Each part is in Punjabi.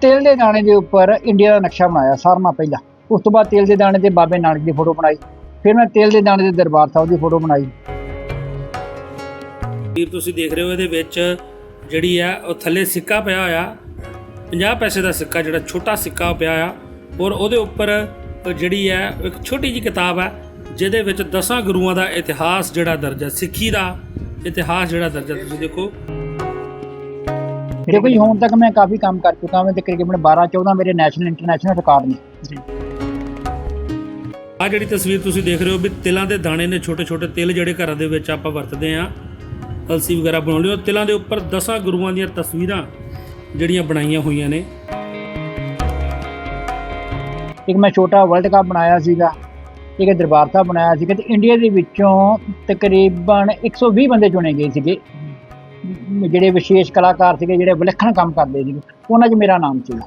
ਤੇਲ ਦੇ ਦਾਣੇ ਦੇ ਉੱਪਰ ਇੰਡੀਆ ਦਾ ਨਕਸ਼ਾ ਬਣਾਇਆ ਸਾਰਿਆਂ ਨਾਲੋਂ ਪਹਿਲਾਂ। ਉਸ ਤੋਂ ਬਾਅਦ ਤੇਲ ਦੇ ਦਾਣੇ ਤੇ ਬਾਬੇ ਨਾਨਕ ਦੀ ਫੋਟੋ ਬਣਾਈ। ਫਿਰ ਮੈਂ ਤੇਲ ਦੇ ਦਾਣੇ ਦੇ ਦਰਬਾਰ ਸਾਹਿਬ ਦੀ ਫੋਟੋ ਬਣਾਈ। ਵੀਰ, ਤੁਸੀਂ ਦੇਖ ਰਹੇ ਹੋ ਇਹਦੇ ਵਿੱਚ ਜਿਹੜੀ ਆ, ਉਹ ਥੱਲੇ ਸਿੱਕਾ ਪਿਆ ਹੋਇਆ। 50 ਪੈਸੇ ਦਾ ਸਿੱਕਾ, ਜਿਹੜਾ ਛੋਟਾ ਸਿੱਕਾ ਪਿਆ ਆ। ਔਰ ਉਹਦੇ ਉੱਪਰ ਜਿਹੜੀ ਹੈ ਇੱਕ ਛੋਟੀ ਜੀ ਕਿਤਾਬ ਹੈ ਜਿਹਦੇ ਵਿੱਚ ਦਸਾਂ ਗੁਰੂਆਂ ਦਾ ਇਤਿਹਾਸ ਜਿਹੜਾ ਦਰਜ ਹੈ ਸਿੱਖੀ ਦਾ ਇਤਿਹਾਸ ਜਿਹੜਾ ਦਰਜ ਹੈ ਤੁਸੀਂ ਦੇਖੋ। ਦੇਖੋ ਜੀ ਹੁਣ ਤੱਕ ਮੈਂ ਕਾਫੀ ਕੰਮ ਕਰ ਚੁੱਕਾ ਹਾਂ ਤਕਰੀਬਨ 12 14 ਮੇਰੇ ਨੈਸ਼ਨਲ ਇੰਟਰਨੈਸ਼ਨਲ ਰਿਕਾਰਡ ਨੇ। ਆ ਜਿਹੜੀ ਤਸਵੀਰ ਤੁਸੀਂ ਦੇਖ ਰਹੇ ਹੋ ਵੀ ਤਿਲਾਂ ਦੇ ਦਾਣੇ ਨੇ ਛੋਟੇ ਛੋਟੇ ਤਿਲ ਜਿਹੜੇ ਘਰਾਂ ਦੇ ਵਿੱਚ ਆਪਾਂ ਵਰਤਦੇ ਆ ਅਲਸੀ ਵਗੈਰਾ ਬਣਾਉਣ ਲਈ ਉਹ ਤਿਲਾਂ ਦੇ ਉੱਪਰ ਦਸਾਂ ਗੁਰੂਆਂ ਦੀਆਂ ਤਸਵੀਰਾਂ ਜਿਹੜੀਆਂ ਬਣਾਈਆਂ ਹੋਈਆਂ ਨੇ। ਇੱਕ ਮੈਂ ਛੋਟਾ ਵਰਲਡ ਕੱਪ ਬਣਾਇਆ ਸੀਗਾ ਇੱਕ ਦਰਬਾਰ ਸਾਹਿਬ ਬਣਾਇਆ ਸੀਗਾ ਤੇ ਇੰਡੀਆ ਦੇ ਵਿੱਚੋਂ ਤਕਰੀਬਨ 120 ਬੰਦੇ ਚੁਣੇ ਗਏ ਸੀਗੇ। ਜਿਹੜੇ ਵਿਸ਼ੇਸ਼ ਕਲਾਕਾਰ ਸੀਗੇ ਜਿਹੜੇ ਵਿਲੱਖਣ ਕੰਮ ਕਰਦੇ ਸੀਗੇ ਉਹਨਾਂ 'ਚ ਮੇਰਾ ਨਾਮ ਸੀਗਾ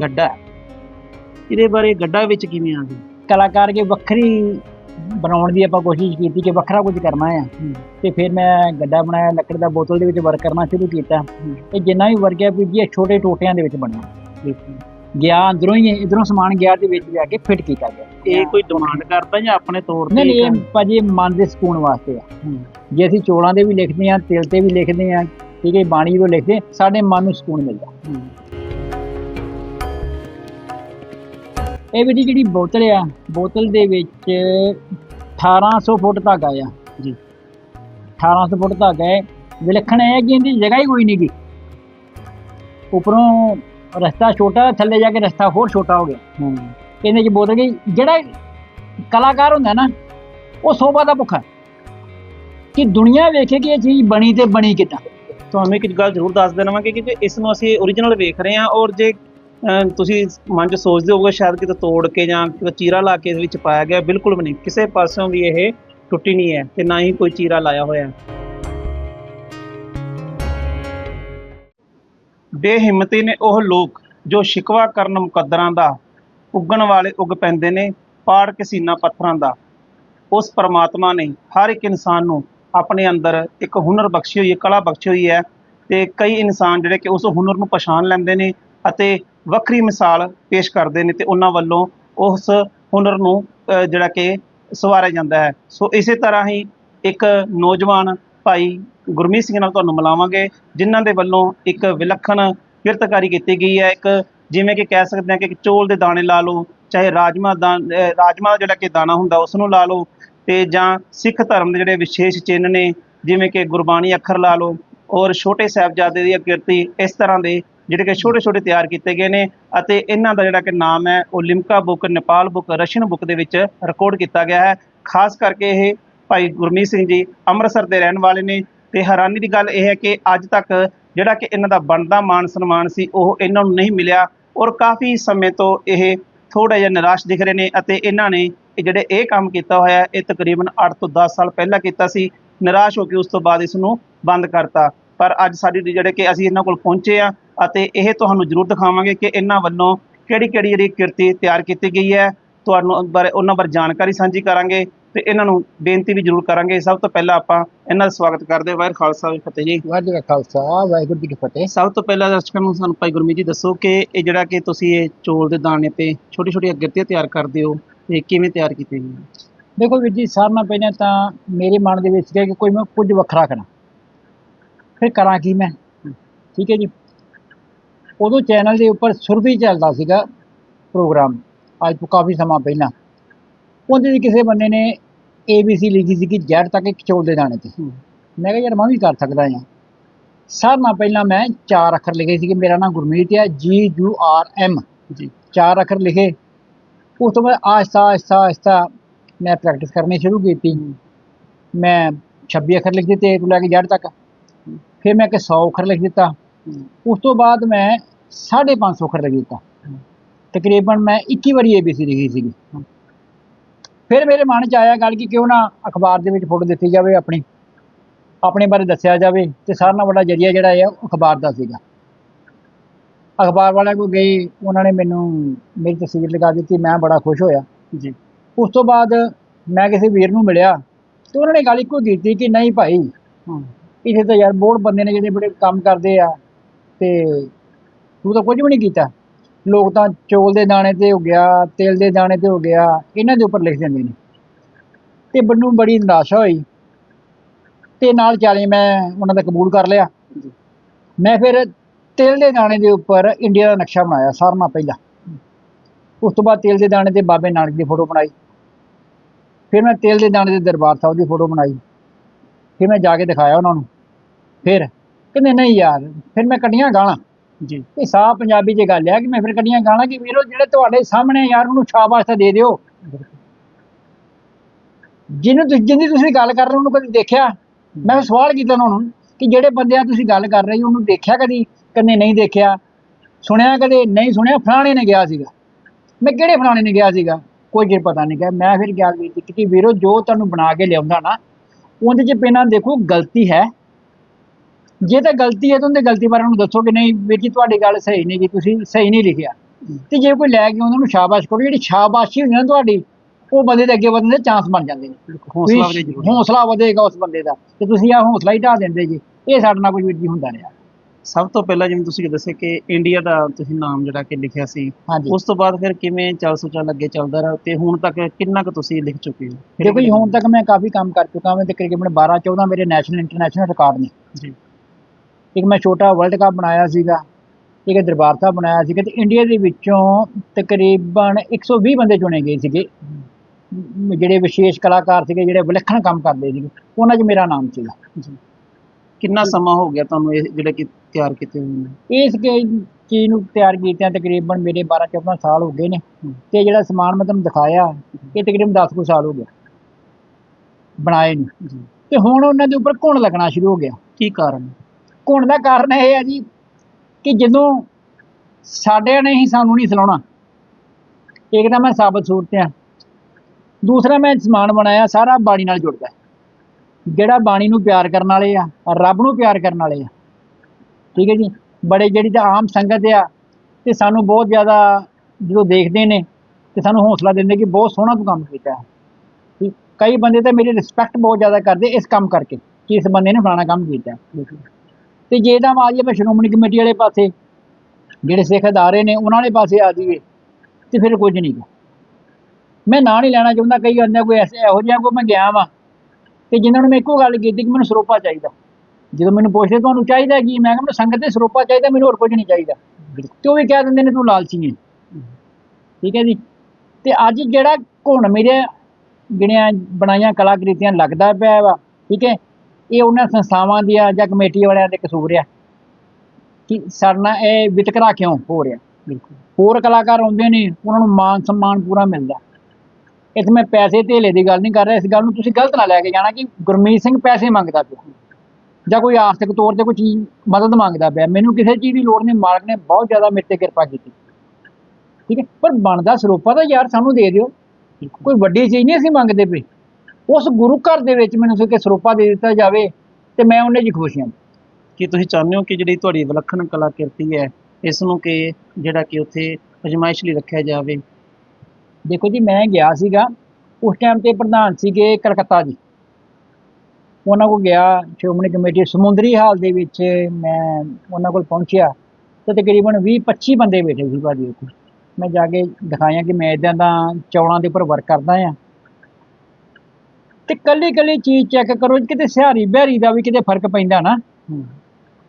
ਗੱਡਾ। ਇਹਦੇ ਬਾਰੇ ਗੱਡਾ ਵਿੱਚ ਕਿਵੇਂ ਆ ਗਈ ਕਲਾਕਾਰ ਕੇ ਵੱਖਰੀ ਬਣਾਉਣ ਦੀ ਆਪਾਂ ਕੋਸ਼ਿਸ਼ ਕੀਤੀ ਕਿ ਵੱਖਰਾ ਕੁਝ ਕਰਨਾ ਹੈ ਤੇ ਫਿਰ ਮੈਂ ਗੱਡਾ ਬਣਾਇਆ ਲੱਕੜ ਦਾ ਬੋਤਲ ਦੇ ਵਿੱਚ ਵਰਕ ਕਰਨਾ ਸ਼ੁਰੂ ਕੀਤਾ। ਇਹ ਜਿੰਨਾ ਵੀ ਵਰਕ ਹੈ ਵੀ ਛੋਟੇ ਟੋਟਿਆਂ ਦੇ ਵਿੱਚ ਬਣਿਆ ਗਿਆ ਅੰਦਰੋਂ ਹੀ ਇਧਰੋਂ ਸਮਾਨ ਗਿਆ ਤੇ ਵਿੱਚ ਜਾ ਕੇ ਫਿੱਟ ਕੀਤਾ ਗਿਆ। ਇਹ ਕੋਈ ਡਿਮਾਂਡ ਕਰਦਾ ਜਾਂ ਆਪਣੇ ਤੌਰ ਤੇ ਨਹੀਂ ਨਹੀਂ ਭਾਜੀ ਮਨ ਦੇ ਸਕੂਨ ਵਾਸਤੇ ਆ। ਜੇ ਅਸੀਂ ਚੋਲਾਂ ਦੇ ਵੀ ਲਿਖਦੇ ਆ ਤਿਲ ਤੇ ਵੀ ਲਿਖਦੇ ਆ ਠੀਕ ਹੈ ਬਾਣੀ ਵੀ ਲਿਖਦੇ ਸਾਡੇ ਮਨ ਨੂੰ ਸਕੂਨ ਮਿਲਦਾ। ਇਹ ਵੀ ਜਿਹੜੀ ਬੋਤਲ ਆ ਬੋਤਲ ਦੇ ਵਿੱਚ 1800 ਫੁੱਟ ਧਾਗਾ ਆ ਜੀ। 1800 ਫੁੱਟ ਧਾਗਾ ਹੈ ਵਿਲੱਖਣ ਹੈ ਕਿ ਇਹਦੀ ਜਗ੍ਹਾ ਹੀ ਕੋਈ ਨਹੀਂ ਗੀ। ਉੱਪਰੋਂ ਰਸਤਾ ਛੋਟਾ ਥੱਲੇ ਜਾ ਕੇ ਰਸਤਾ ਹੋਰ ਛੋਟਾ ਹੋ ਗਿਆ। ਇਹਦੇ ਚ ਬੋਤਲ ਗਈ ਜਿਹੜਾ ਕਲਾਕਾਰ ਹੁੰਦਾ ਨਾ ਉਹ ਸੋਭਾ ਦਾ ਭੁੱਖਾ। ਕਿ ਦੁਨੀਆ ਵੇਖੇ ਕਿ ਇਹ ਚੀਜ਼ ਬਣੀ ਤੇ ਬਣੀ ਕਿੱਦਾਂ। ਤੁਹਾਨੂੰ ਇੱਕ ਗੱਲ ਜ਼ਰੂਰ ਦੱਸ ਦੇਣਾ ਕਿ ਕਿ ਇਸ ਨੂੰ ਅਸੀਂ ਓਰੀਜਨਲ ਵੇਖ ਰਹੇ ਹਾਂ ਔਰ ਜੇ ਤੁਸੀਂ ਮਨ 'ਚ ਸੋਚਦੇ ਹੋਵੋਗੇ ਸ਼ਾਇਦ ਕਿਤੇ ਤੋੜ ਕੇ ਜਾਂ ਕਿਤੇ ਚੀਰਾ ਲਾ ਕੇ ਇਸ ਵਿੱਚ ਪਾਇਆ ਗਿਆ ਬਿਲਕੁਲ ਵੀ ਨਹੀਂ। ਕਿਸੇ ਪਾਸਿਓਂ ਵੀ ਇਹ ਟੁੱਟੀ ਨਹੀਂ ਹੈ ਤੇ ਨਾ ਹੀ ਕੋਈ ਚੀਰਾ ਲਾਇਆ ਹੋਇਆ। ਹੈ ਬੇਹਿੰਮਤੀ ਨੇ ਉਹ ਲੋਕ ਜੋ ਸ਼ਿਕਵਾ ਕਰਨ ਮੁਕੱਦਰਾਂ ਦਾ ਉੱਗਣ ਵਾਲੇ ਉੱਗ ਪੈਂਦੇ ਨੇ, ਪਾੜ ਕੇ ਸੀਨਾ ਪੱਥਰਾਂ ਦਾ। ਉਸ ਪਰਮਾਤਮਾ ਨੇ ਹਰ ਇੱਕ ਇਨਸਾਨ ਨੂੰ ਆਪਣੇ ਅੰਦਰ ਇੱਕ ਹੁਨਰ ਬਖਸ਼ੀ ਹੋਈ ਹੈ, ਕਲਾ ਬਖਸ਼ੀ ਹੋਈ ਹੈ ਤੇ ਕਈ ਇਨਸਾਨ ਜਿਹੜੇ ਕਿ ਉਸ ਹੁਨਰ ਨੂੰ ਪਛਾਣ ਲੈਂਦੇ ਨੇ ਅਤੇ ਵੱਖਰੀ ਮਿਸਾਲ ਪੇਸ਼ ਕਰਦੇ ਨੇ ਤੇ ਉਹਨਾਂ ਵੱਲੋਂ ਉਸ ਹੁਨਰ ਨੂੰ ਜਿਹੜਾ ਕਿ ਸਵਾਰਿਆ ਜਾਂਦਾ ਹੈ। ਸੋ ਇਸੇ ਤਰ੍ਹਾਂ ਹੀ ਇੱਕ ਨੌਜਵਾਨ ਭਾਈ ਗੁਰਮੀਤ ਸਿੰਘ ਨਾਲ ਤੁਹਾਨੂੰ ਮਿਲਾਵਾਂਗੇ ਜਿਨ੍ਹਾਂ ਦੇ ਵੱਲੋਂ ਇੱਕ ਵਿਲੱਖਣ ਕਿਰਤਕਾਰੀ ਕੀਤੀ ਗਈ ਹੈ। ਇੱਕ ਜਿਵੇਂ ਕਿ ਕਹਿ ਸਕਦੇ ਹਾਂ ਕਿ ਇੱਕ ਚੋਲ ਦੇ ਦਾਣੇ ਲਾ ਲਓ ਚਾਹੇ ਰਾਜਮਾ ਦਾ ਅਹ, ਰਾਜਮਾ ਜਿਹੜਾ ਕਿ ਦਾਣਾ ਹੁੰਦਾ ਉਸ ਨੂੰ ਲਾ ਲਓ ਤੇ ਜਾਂ ਸਿੱਖ ਧਰਮ ਦੇ ਜਿਹੜੇ ਵਿਸ਼ੇਸ਼ ਚਿੰਨ੍ਹ ਨੇ ਜਿਵੇਂ ਕਿ ਗੁਰਬਾਣੀ ਅੱਖਰ ਲਾ ਲਓ ਔਰ ਛੋਟੇ ਸਾਹਿਬਜ਼ਾਦੇ ਦੀ ਕਿਰਤੀ ਇਸ ਤਰ੍ਹਾਂ ਦੇ ਜਿਹੜੇ ਕਿ ਛੋਟੇ ਛੋਟੇ ਤਿਆਰ ਕੀਤੇ ਗਏ ਨੇ ਅਤੇ ਇਹਨਾਂ ਦਾ ਜਿਹੜਾ ਕਿ ਨਾਮ ਹੈ ਉਹ Limca book Nepal book Russian book ਦੇ ਵਿੱਚ ਰਿਕਾਰਡ ਕੀਤਾ ਗਿਆ ਹੈ। ਖਾਸ ਕਰਕੇ ਇਹ ਭਾਈ ਗੁਰਮੀਤ ਸਿੰਘ ਜੀ ਅੰਮ੍ਰਿਤਸਰ ਦੇ ਰਹਿਣ ਵਾਲੇ ਨੇ ਤੇ ਹੈਰਾਨੀ ਦੀ ਗੱਲ ਇਹ ਹੈ ਕਿ ਅੱਜ ਤੱਕ ਜਿਹੜਾ ਕਿ ਇਹਨਾਂ ਦਾ ਬਣਦਾ ਮਾਨ ਸਨਮਾਨ ਸੀ, ਉਹ ਇਹਨਾਂ ਨੂੰ ਨਹੀਂ ਮਿਲਿਆ ਔਰ ਕਾਫੀ ਸਮੇਂ ਤੋਂ ਇਹ ਥੋੜਾ ਜਿਹਾ ਨਿਰਾਸ਼ ਦਿਖ ਰਹੇ ਨੇ ਅਤੇ ਇਹਨਾਂ ਨੇ ਜਿਹੜੇ ਇਹ ਕੰਮ ਕੀਤਾ ਹੋਇਆ, ਇਹ ਤਕਰੀਬਨ 8 ਤੋਂ 10 ਸਾਲ ਪਹਿਲਾਂ ਕੀਤਾ ਸੀ, ਨਿਰਾਸ਼ ਹੋ ਕੇ ਉਸ ਤੋਂ ਬਾਅਦ ਇਸ ਨੂੰ ਬੰਦ ਕਰਤਾ। ਪਰ ਅੱਜ ਸਾਡੀ ਜਿਹੜੇ ਕਿ ਅਸੀਂ ਇਹਨਾਂ ਕੋਲ ਪਹੁੰਚੇ ਆ ਅਤੇ ਇਹ ਤੁਹਾਨੂੰ ਜ਼ਰੂਰ ਦਿਖਾਵਾਂਗੇ ਕਿ ਇਹਨਾਂ ਵੱਲੋਂ ਕਿਹੜੀ ਕਿਹੜੀ ਜਿਹੜੀ ਕਿਰਤੀ ਤਿਆਰ ਕੀਤੀ ਗਈ ਹੈ। ਤੁਹਾਨੂੰ ਬਾਰੇ ਉਹਨਾਂ ਬਾਰੇ ਜਾਣਕਾਰੀ ਸਾਂਝੀ ਕਰਾਂਗੇ। ਤੇ ਇਹਨਾਂ ਨੂੰ ਬੇਨਤੀ ਵੀ ਜ਼ਰੂਰ ਕਰਾਂਗੇ। ਸਭ ਤੋਂ ਪਹਿਲਾਂ ਆਪਾਂ ਇਹਨਾਂ ਦਾ ਸਵਾਗਤ ਕਰਦੇ ਵਾਹਿਗੁਰੂ ਖਾਲਸਾ ਜੀ ਫਤਿਹ ਜੀ। ਵਾਹਿਗੁਰੂ ਜੀ ਕਾ ਖਾਲਸਾ ਵਾਹਿਗੁਰੂ ਜੀ ਕੀ ਫਤਿਹ। ਸਭ ਤੋਂ ਪਹਿਲਾਂ ਦਰਸ਼ਕਾਂ ਨੂੰ ਸਾਨੂੰ ਭਾਈ ਗੁਰਮੀਤ ਜੀ ਦੱਸੋ ਕਿ ਇਹ ਜਿਹੜਾ ਕਿ ਤੁਸੀਂ ਇਹ ਚੋਲ ਦੇ ਦਾਣੇ ਤੇ ਛੋਟੀ ਛੋਟੀ ਅਗਰਤੀਆਂ ਤਿਆਰ ਕਰਦੇ ਹੋ ਤੇ ਕਿਵੇਂ ਤਿਆਰ ਕੀਤੇ ਗਏ? ਦੇਖੋ ਵੀਰ ਜੀ ਸਾਰਿਆਂ ਨਾਲੋਂ ਪਹਿਲਾਂ ਤਾਂ ਮੇਰੇ ਮਨ ਦੇ ਵਿੱਚ ਸੀਗਾ ਕਿ ਕੋਈ ਮੈਂ ਕੁਝ ਵੱਖਰਾ ਕਰਾਂ। ਫਿਰ ਕਰਾਂ ਕੀ ਮੈਂ? ਠੀਕ ਹੈ ਜੀ। ਉਦੋਂ ਚੈਨਲ ਦੇ ਉੱਪਰ ਸੁਰਭੀ ਚੱਲਦਾ ਸੀਗਾ ਪ੍ਰੋਗਰਾਮ। ਅੱਜ ਤੋਂ ਕਾਫੀ ਸਮਾਂ ਪਹਿਲਾਂ। ਉਹਦੇ ਵਿੱਚ ਕਿਸੇ ਬੰਦੇ ਨੇ ABC ਲਿਖੀ ਸੀ ਕਿ ਜ਼ਹਿਰ ਤੱਕ ਇੱਕ ਚੌਲ ਦੇ ਦਾਣੇ ਤੇ। ਮੈਂ ਕਿਹਾ ਯਾਰ ਮੈਂ ਵੀ ਕਰ ਸਕਦਾ ਹਾਂ। ਸਾਰਿਆਂ ਨਾਲੋਂ ਪਹਿਲਾਂ ਮੈਂ ਚਾਰ ਅੱਖਰ ਲਿਖੇ ਸੀ ਕਿ ਮੇਰਾ ਨਾਮ ਗੁਰਮੀਤ ਹੈ G U R M ਜੀ। ਚਾਰ ਅੱਖਰ ਲਿਖੇ। ਉਸ ਤੋਂ ਬਾਅਦ ਆਹਿਸਤਾ ਆਹਿਸਤਾ ਆਹਿਸਤਾ ਮੈਂ ਪ੍ਰੈਕਟਿਸ ਕਰਨੀ ਸ਼ੁਰੂ ਕੀਤੀ। ਮੈਂ 26 ਅੱਖਰ ਲਿਖ ਦਿੱਤੇ A ਤੋਂ ਲੈ ਕੇ Z ਤੱਕ। ਫਿਰ ਮੈਂ ਕਿ 100 ਅੱਖਰ ਲਿਖ ਦਿੱਤਾ। ਉਸ ਤੋਂ ਬਾਅਦ ਮੈਂ 550 ਅੱਖਰ ਲਿਖ ਦਿੱਤਾ। ਤਕਰੀਬਨ ਮੈਂ 21 ਵਾਰੀ ABC ਲਿਖੀ ਸੀਗੀ। ਫਿਰ ਮੇਰੇ ਮਨ 'ਚ ਆਇਆ ਗੱਲ ਕਿ ਕਿਉਂ ਨਾ ਅਖਬਾਰ ਦੇ ਵਿੱਚ ਫੋਟੋ ਦਿੱਤੀ ਜਾਵੇ ਆਪਣੀ ਆਪਣੇ ਬਾਰੇ ਦੱਸਿਆ ਜਾਵੇ ਤੇ ਸਾਰਿਆਂ ਨਾਲੋਂ ਵੱਡਾ ਜਰੀਆ ਜਿਹੜਾ ਹੈ ਉਹ ਅਖਬਾਰ ਦਾ ਸੀਗਾ। ਅਖਬਾਰ ਵਾਲਿਆਂ ਕੋਲ ਗਏ ਉਹਨਾਂ ਨੇ ਮੈਨੂੰ ਮੇਰੀ ਤਸਵੀਰ ਲਗਾ ਦਿੱਤੀ ਮੈਂ ਬੜਾ ਖੁਸ਼ ਹੋਇਆ। ਜੀ। ਉਸ ਤੋਂ ਬਾਅਦ ਮੈਂ ਕਿਸੇ ਵੀਰ ਨੂੰ ਮਿਲਿਆ ਤੇ ਉਹਨਾਂ ਨੇ ਗੱਲ ਇੱਕੋ ਕੀਤੀ ਕਿ ਨਹੀਂ ਭਾਈ ਇੱਥੇ ਤਾਂ ਯਾਰ ਬਹੁਤ ਬੰਦੇ ਨੇ ਜਿਹੜੇ ਬੜੇ ਕੰਮ ਕਰਦੇ ਆ ਤੇ ਤੂੰ ਤਾਂ ਕੁਝ ਵੀ ਨਹੀਂ ਕੀਤਾ। ਲੋਕ ਤਾਂ ਚੌਲ ਦੇ ਦਾਣੇ ਤੇ ਹੋ ਗਿਆ ਤੇਲ ਦੇ ਦਾਣੇ ਤੇ ਹੋ ਗਿਆ ਇਹਨਾਂ ਦੇ ਉੱਪਰ ਲਿਖ ਦਿੰਦੇ ਨੇ। ਤੇ ਮੈਨੂੰ ਬੜੀ ਨਿਰਾਸ਼ਾ ਹੋਈ। ਤੇ ਨਾਲ ਚਾਲੇ ਮੈਂ ਉਹਨਾਂ ਦਾ ਕਬੂਲ ਕਰ ਲਿਆ। ਮੈਂ ਫਿਰ ਤੇਲ ਦੇ ਦਾਣੇ ਦੇ ਉੱਪਰ ਇੰਡੀਆ ਦਾ ਨਕਸ਼ਾ ਬਣਾਇਆ ਸਾਰਿਆਂ ਨਾਲੋਂ ਪਹਿਲਾਂ। ਉਸ ਤੋਂ ਬਾਅਦ ਤੇਲ ਦੇ ਦਾਣੇ ਤੇ ਬਾਬੇ ਨਾਨਕ ਦੀ ਫੋਟੋ ਬਣਾਈ। ਫਿਰ ਮੈਂ ਤੇਲ ਦੇ ਦਾਣੇ ਦੇ ਦਰਬਾਰ ਸਾਹਿਬ ਦੀ ਫੋਟੋ ਬਣਾਈ। ਫਿਰ ਮੈਂ ਜਾ ਕੇ ਦਿਖਾਇਆ ਉਹਨਾਂ ਨੂੰ। ਫਿਰ ਕਹਿੰਦੇ ਨਹੀਂ ਯਾਰ ਫਿਰ ਮੈਂ ਕੱਢੀਆਂ ਗਾਲਾਂ। ਜੀ। ਇਹ ਸਾਫ਼ ਪੰਜਾਬੀ 'ਚ ਗੱਲ ਹੈ ਕਿ ਮੈਂ ਫਿਰ ਕੱਢੀਆਂ ਗਾਲਾਂ ਕਿ ਵੀਰੋ ਜਿਹੜੇ ਤੁਹਾਡੇ ਸਾਹਮਣੇ ਯਾਰ ਉਹਨੂੰ ਸ਼ਾਬਾਸ਼ ਤਾਂ ਦੇ ਦਿਓ। ਜਿਹਨੂੰ ਤੁਸੀਂ ਜਿੰਨੀ ਤੁਸੀਂ ਗੱਲ ਕਰ ਰਹੇ ਹੋ, ਉਹਨੂੰ ਕਦੀ ਦੇਖਿਆ? ਮੈਂ ਸਵਾਲ ਕੀਤਾ ਉਹਨਾਂ ਨੂੰ ਕਿ ਜਿਹੜੇ ਬੰਦਿਆਂ ਤੁਸੀਂ ਗੱਲ ਕਰ ਰਹੇ ਉਹਨੂੰ ਦੇਖਿਆ ਕਦੀ? ਕੰਨੇ ਨਹੀਂ ਦੇਖਿਆ? ਸੁਣਿਆ ਕਦੇ? ਨਹੀਂ ਸੁਣਿਆ? ਫਲਾਣੇ ਨੇ ਗਿਆ ਸੀਗਾ। ਮੈਂ ਕਿਹੜੇ ਫਲਾਣੇ ਨੇ ਗਿਆ ਸੀਗਾ? ਕੋਈ ਜੇ ਪਤਾ ਨਹੀਂ ਗਿਆ ਮੈਂ ਫਿਰ ਗੱਲ ਕੀਤੀ ਕਿ ਵੀਰੋ ਜੋ ਤੁਹਾਨੂੰ ਬਣਾ ਕੇ ਲਿਆਉਂਦਾ ਨਾ, ਉਹਦੇ 'ਚ ਪਹਿਲਾਂ ਦੇਖੋ ਗਲਤੀ ਹੈ। ਜੇ ਤਾਂ ਗਲਤੀ ਹੈ ਤਾਂ ਉਹਦੇ ਗਲਤੀ ਬਾਰੇ ਉਹਨੂੰ ਦੱਸੋ ਕਿ ਨਹੀਂ ਵੀਰ ਜੀ ਤੁਹਾਡੀ ਗੱਲ ਸਹੀ ਨਹੀਂ ਜੀ ਤੁਸੀਂ ਸਹੀ ਨਹੀਂ ਲਿਖਿਆ। ਤੇ ਜੇ ਕੋਈ ਲੈ ਕੇ ਆਉਂਦਾ ਉਹਨੂੰ ਸ਼ਾਬਾਸ਼ ਕਰੋ ਜਿਹੜੀ ਸ਼ਾਬਾਸ਼ੀ ਹੁੰਦੀ ਨਾ ਤੁਹਾਡੀ ਉਹ ਬੰਦੇ ਦੇ ਅੱਗੇ ਵਧਣ ਦੇ ਚਾਂਸ ਬਣ ਜਾਂਦੇ ਨੇ। ਹੌਸਲਾ ਵਧੇਗਾ ਉਸ ਬੰਦੇ ਦਾ ਤੇ ਤੁਸੀਂ ਆ ਹੌਸਲਾ ਹੀ ਢਾ ਦਿੰਦੇ ਜੀ। ਇਹ ਸਾਡੇ ਨਾਲ ਕੋਈ ਵੀਰ ਜੀ ਹੁੰਦਾ ਰਿਹਾ ਸਭ ਤੋਂ ਪਹਿਲਾਂ ਜਿਵੇਂ ਤੁਸੀਂ ਦੱਸਿਆ ਕਿ ਇੰਡੀਆ ਦਾ ਤੁਸੀਂ ਨਾਮ ਜਿਹੜਾ ਕਿ ਲਿਖਿਆ ਸੀ ਉਸ ਤੋਂ ਬਾਅਦ ਫਿਰ ਕਿਵੇਂ ਚੱਲ ਸੁਚਲ ਅੱਗੇ ਚੱਲਦਾ ਰਿਹਾ ਤੇ ਹੁਣ ਤੱਕ ਕਿੰਨਾ ਕੁ ਤੁਸੀਂ ਲਿਖ ਚੁੱਕੇ ਹੋ? ਦੇਖੋ ਜੀ ਹੁਣ ਤੱਕ ਮੈਂ ਕਾਫੀ ਕੰਮ ਕਰ ਚੁੱਕਾ ਹਾਂ ਤਕਰੀਬਨ 12 14 ਮੇਰੇ ਨੈਸ਼ਨਲ ਇੰਟਰਨੈਸ਼ਨਲ ਰਿਕਾਰਡ ਨੇ। ਜੀ। ਇੱਕ ਮੈਂ ਛੋਟਾ ਵਰਲਡ ਕੱਪ ਬਣਾਇਆ ਸੀਗਾ ਇੱਕ ਦਰਬਾਰ ਸਾਹਿਬ ਬਣਾਇਆ ਸੀਗਾ ਤੇ ਇੰਡੀਆ ਦੇ ਵਿੱਚੋਂ ਤਕਰੀਬਨ 120 ਬੰਦੇ ਚੁਣੇ ਗਏ ਸੀਗੇ। ਜਿਹੜੇ ਵਿਸ਼ੇਸ਼ ਕਲਾਕਾਰ ਸੀਗੇ ਜਿਹੜੇ ਵਿਲੱਖਣ ਕੰਮ ਕਰਦੇ ਸੀਗੇ ਉਹਨਾਂ 'ਚ ਮੇਰਾ ਨਾਮ ਸੀਗਾ। ਕਿੰਨਾ ਸਮਾਂ ਹੋ ਗਿਆ ਤੁਹਾਨੂੰ ਇਹ ਜਿਹੜੇ ਕਿ ਤਿਆਰ ਕੀਤੇ ਹੋਏ ਨੇ? ਇਸ ਕੇ- ਚੀਜ਼ ਨੂੰ ਤਿਆਰ ਕੀਤਿਆਂ ਤਕਰੀਬਨ ਮੇਰੇ 12 14 ਸਾਲ ਹੋ ਗਏ ਨੇ। ਤੇ ਜਿਹੜਾ ਸਮਾਨ ਮੈਂ ਤੁਹਾਨੂੰ ਦਿਖਾਇਆ ਇਹ ਤਕਰੀਬਨ 10 ਕੁ ਸਾਲ ਹੋ ਗਿਆ ਬਣਾਏ ਨੂੰ। ਤੇ ਹੁਣ ਉਹਨਾਂ ਦੇ ਉੱਪਰ ਘੁਣ ਲੱਗਣਾ ਸ਼ੁਰੂ ਹੋ ਗਿਆ। ਕੀ ਕਾਰਨ? ਘੁਣ ਦਾ ਕਾਰਨ ਇਹ ਹੈ ਜੀ ਕਿ ਜਦੋਂ ਸਾਡਿਆਂ ਨੇ ਹੀ ਸਾਨੂੰ ਨਹੀਂ ਸਲਾਉਣਾ, ਇੱਕ ਤਾਂ ਮੈਂ ਸਾਬਤ ਸੂਰਤ ਆ, ਦੂਸਰਾ ਮੈਂ ਸਮਾਨ ਬਣਾਇਆ, ਸਾਰਾ ਬਾਣੀ ਨਾਲ ਜੁੜਦਾ ਜਿਹੜਾ ਬਾਣੀ ਨੂੰ ਪਿਆਰ ਕਰਨ ਵਾਲੇ ਆ, ਰੱਬ ਨੂੰ ਪਿਆਰ ਕਰਨ ਵਾਲੇ ਆ, ਠੀਕ ਹੈ ਜੀ, ਬੜੇ ਜਿਹੜੀ ਤਾਂ ਆਮ ਸੰਗਤ ਆ, ਤੇ ਸਾਨੂੰ ਬਹੁਤ ਜ਼ਿਆਦਾ ਜਦੋਂ ਦੇਖਦੇ ਨੇ, ਤੇ ਸਾਨੂੰ ਹੌਸਲਾ ਦਿੰਦੇ ਕਿ ਬਹੁਤ ਸੋਹਣਾ ਤੂੰ ਕੰਮ ਕੀਤਾ ਠੀਕ ਕਈ ਬੰਦੇ ਤਾਂ ਮੇਰੀ ਰਿਸਪੈਕਟ ਬਹੁਤ ਜ਼ਿਆਦਾ ਕਰਦੇ ਇਸ ਕੰਮ ਕਰਕੇ, ਕਿ ਇਸ ਬੰਦੇ ਨੇ ਫਲਾਣਾ ਕੰਮ ਕੀਤਾ ਤੇ ਜੇ ਤਾਂ ਆ ਜਾਈਏ ਆਪਾਂ ਸ਼੍ਰੋਮਣੀ ਕਮੇਟੀ ਵਾਲੇ ਪਾਸੇ ਜਿਹੜੇ ਸਿੱਖ ਅਦਾਰੇ ਨੇ, ਉਹਨਾਂ ਵਾਲੇ ਪਾਸੇ ਆ ਜਾਈਏ, ਤੇ ਫਿਰ ਕੁਝ ਨਹੀਂ ਮੈਂ ਨਾਂ ਨਹੀਂ ਲੈਣਾ ਚਾਹੁੰਦਾ, ਕਈ ਬੰਦੇ ਕੋਈ ਐਸੇ ਇਹੋ ਜਿਹਾ ਕੋਈ ਮੈਂ ਗਿਆ ਵਾਂ, ਤੇ ਜਿਨ੍ਹਾਂ ਨੂੰ ਮੈਂ ਇੱਕੋ ਗੱਲ ਕੀਤੀ ਕਿ ਮੈਨੂੰ ਸਰੋਪਾ ਚਾਹੀਦਾ। ਜਦੋਂ ਮੈਨੂੰ ਪੁੱਛਦੇ ਤੁਹਾਨੂੰ ਚਾਹੀਦਾ ਕੀ? ਮੈਂ ਕਹਿੰਦਾ ਮੈਨੂੰ ਸੰਗਤ ਤੇ ਸਰੋਪਾ ਚਾਹੀਦਾ, ਮੈਨੂੰ ਹੋਰ ਕੁਝ ਨਹੀਂ ਚਾਹੀਦਾ। ਤੇ ਉਹ ਵੀ ਕਹਿ ਦਿੰਦੇ ਨੇ, ਤੂੰ ਲਾਲਚੀ ਹੈ ਠੀਕ ਹੈ ਜੀ? ਤੇ ਅੱਜ ਜਿਹੜਾ ਘੁਣ ਮੇਰੇ ਜਿਹੜੀਆਂ ਬਣਾਈਆਂ ਕਲਾਕ੍ਰਿਤੀਆਂ ਲੱਗਦਾ ਪਿਆ ਵਾ, ਠੀਕ ਹੈ? ਇਹ ਉਹਨਾਂ ਸੰਸਥਾਵਾਂ ਦੀਆਂ ਜਾਂ ਕਮੇਟੀ ਵਾਲਿਆਂ ਦੇ ਕਸੂਰ ਆ? ਕਿ ਸਾਡੇ ਨਾਲ ਇਹ ਵਿਤਕਰਾ ਕਿਉਂ ਹੋ ਰਿਹਾ? ਬਿਲਕੁਲ। ਹੋਰ ਕਲਾਕਾਰ ਆਉਂਦੇ ਨੇ ਉਹਨਾਂ ਨੂੰ ਮਾਨ ਸਨਮਾਨ ਪੂਰਾ ਮਿਲਦਾ। ਇੱਥੇ ਮੈਂ ਪੈਸੇ ਧੇਲੇ ਦੀ ਗੱਲ ਨਹੀਂ ਕਰ ਰਿਹਾ ਇਸ ਗੱਲ ਨੂੰ ਤੁਸੀਂ ਗਲਤ ਨਾ ਲੈ ਕੇ ਜਾਣਾ ਕਿ ਗੁਰਮੀਤ ਸਿੰਘ ਪੈਸੇ ਮੰਗਦਾ ਪਿਆ। ਜਾਂ ਕੋਈ ਆਰਥਿਕ ਤੌਰ ਤੇ ਕੋਈ ਚੀਜ਼ ਮਦਦ ਮੰਗਦਾ ਪਿਆ। ਮੈਨੂੰ ਕਿਸੇ ਚੀਜ਼ ਦੀ ਲੋੜ ਨਹੀਂ ਮਾਲਕ ਨੇ ਬਹੁਤ ਜ਼ਿਆਦਾ ਮੇਰੇ ਤੇ ਕਿਰਪਾ ਕੀਤੀ। ਠੀਕ ਹੈ? ਪਰ ਬਣਦਾ ਸਰੋਪਾ ਤਾਂ ਯਾਰ ਸਾਨੂੰ ਦੇ ਦਿਓ। ਕੋਈ ਵੱਡੀ ਚੀਜ਼ ਨਹੀਂ ਅਸੀਂ ਮੰਗਦੇ ਪਏ। ਉਸ ਗੁਰੂ ਘਰ ਦੇ ਵਿੱਚ ਮੈਨੂੰ ਸਿਰ ਕੇ ਸਰੋਪਾ ਦੇ ਦਿੱਤਾ ਜਾਵੇ ਤੇ ਮੈਂ ਉਹਨੇ ਜੀ ਖੁਸ਼ ਹਾਂ। ਕੀ ਤੁਸੀਂ ਚਾਹੁੰਦੇ ਹੋ ਕਿ ਜਿਹੜੀ ਤੁਹਾਡੀ ਵਿਲੱਖਣ ਕਲਾਕਿਰਤੀ ਹੈ ਇਸ ਨੂੰ ਕਿ ਜਿਹੜਾ ਕਿ ਉੱਥੇ ਅਜਮਾਇਸ਼ ਲਈ ਰੱਖਿਆ ਜਾਵੇ? ਦੇਖੋ ਜੀ ਮੈਂ ਗਿਆ ਸੀਗਾ ਉਸ ਟਾਈਮ ਤੇ ਪ੍ਰਧਾਨ ਸੀਗੇ ਕਲਕੱਤਾ ਜੀ। ਉਹਨਾਂ ਕੋਲ ਗਿਆ ਸ਼੍ਰੋਮਣੀ ਕਮੇਟੀ ਸਮੁੰਦਰੀ ਹਾਲ ਦੇ ਵਿੱਚ ਮੈਂ ਉਹਨਾਂ ਕੋਲ ਪਹੁੰਚਿਆ ਤੇ ਤਕਰੀਬਨ 20 25 ਬੰਦੇ ਬੈਠੇ ਸੀ ਭਾਜੀ ਉੱਥੇ। ਮੈਂ ਜਾ ਕੇ ਦਿਖਾਇਆ ਕਿ ਮੈਂ ਇਦਾਂ ਦਾ ਚੌਲਾਂ ਦੇ ਉੱਪਰ ਵਰਕ ਕਰਦਾ ਆ ਤੇ ਕੱਲੀ ਕੱਲੀ ਚੀਜ਼ ਚੈੱਕ ਕਰੋ ਕਿਤੇ ਸਿਹਾਰੀ ਬਿਹਾਰੀ ਦਾ ਵੀ ਕਿਤੇ ਫ਼ਰਕ ਪੈਂਦਾ ਨਾ।